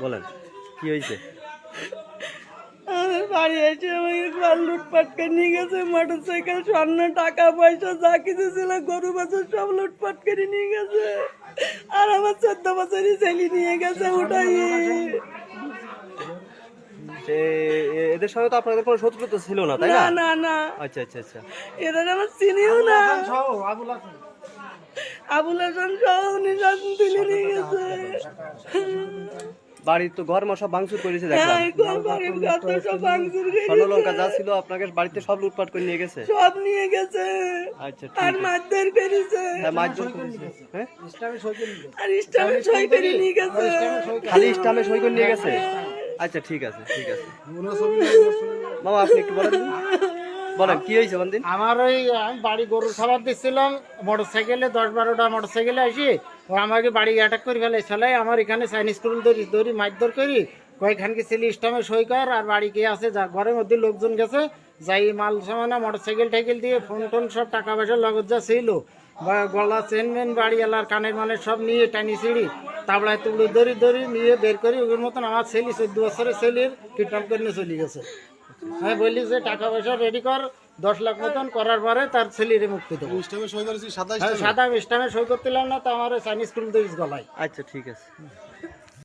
বলেন কি হয়েছে? বাড়ি এসে মাল লুটপাট করে নিয়ে গেছে মোটর সাইকেল স্বর্ণ টাকা পয়সা যা কিছু ছিল গরু বাছুর সব লুটপাট করে নিয়ে গেছে। আর আমার চোদ্দ বছরই ছেলে নিয়ে গেছে ওটাই। এ- এদের সঙ্গে তো আপনাদের কোনো শত্রুতা ছিল না তাই না? না না আচ্ছা আচ্ছা আচ্ছা। এদের আমার চিনিও না। আবুল হাসান। সহ উনি সব তুলে নিয়ে গেছে বাড়ির তো ঘর মশা ভাঙচুর করেছে হ্যাঁ দেখলাম যা ছিল আপনাকে বাড়িতে সব লুটপাট করে নিয়ে গেছে। সব নিয়ে গেছে। আচ্ছা আর ঠিক আছে। মারধর করেছে। হ্যাঁ মারধর করেছে। হ্যাঁ? আর ইস্টামে সই করে নিয়ে গেছে। খালি ইস্টামে সই করে নিয়ে গেছে? আচ্ছা ঠিক আছে ঠিক আছে। মামা আপনি একটু বলেন। বলেন, কি হয়েছে বন্ধু আমার ওই, আমি বাড়ি গরুর খাবার দিচ্ছিলাম মোটর সাইকেলে দশ বারোটা মোটর সাইকেলে আসি, ও আমাকে বাড়ি অ্যাটাক করে ফেলে ফেলে আমার এখানে চাইনিজ স্কুল ধরি ধরি, মারধর করি কয়েকখানকে ছেলে স্টামে সই কর, আর বাড়ি কে আছে, যা, ঘরের মধ্যে লোকজন গেছে, যাই মাল সামানা মোটর সাইকেল টাইকেল দিয়ে ফোন টোন সব টাকা পয়সা লগত যা ছিল। গলা চেন মেন বাড়ি এলার কানের মানে সব নিয়ে টানি ছিঁড়ি তাবলায় তুলে দড়ি দড়ি নিয়ে বের করি ওগুলোর মতন আমার ছেলে চোদ্দ বছরের ছেলের কিডন্যাপ করে চলে গেছে। হ্যাঁ বললি যে টাকা পয়সা রেডি কর দশ লাখ মতন করার পরে তার ছেলেরে মুক্তি দেবো। হ্যাঁ, সাদা স্টামে সই করতে না তো আমার চাইনিজ গলায়। আচ্ছা ঠিক আছে।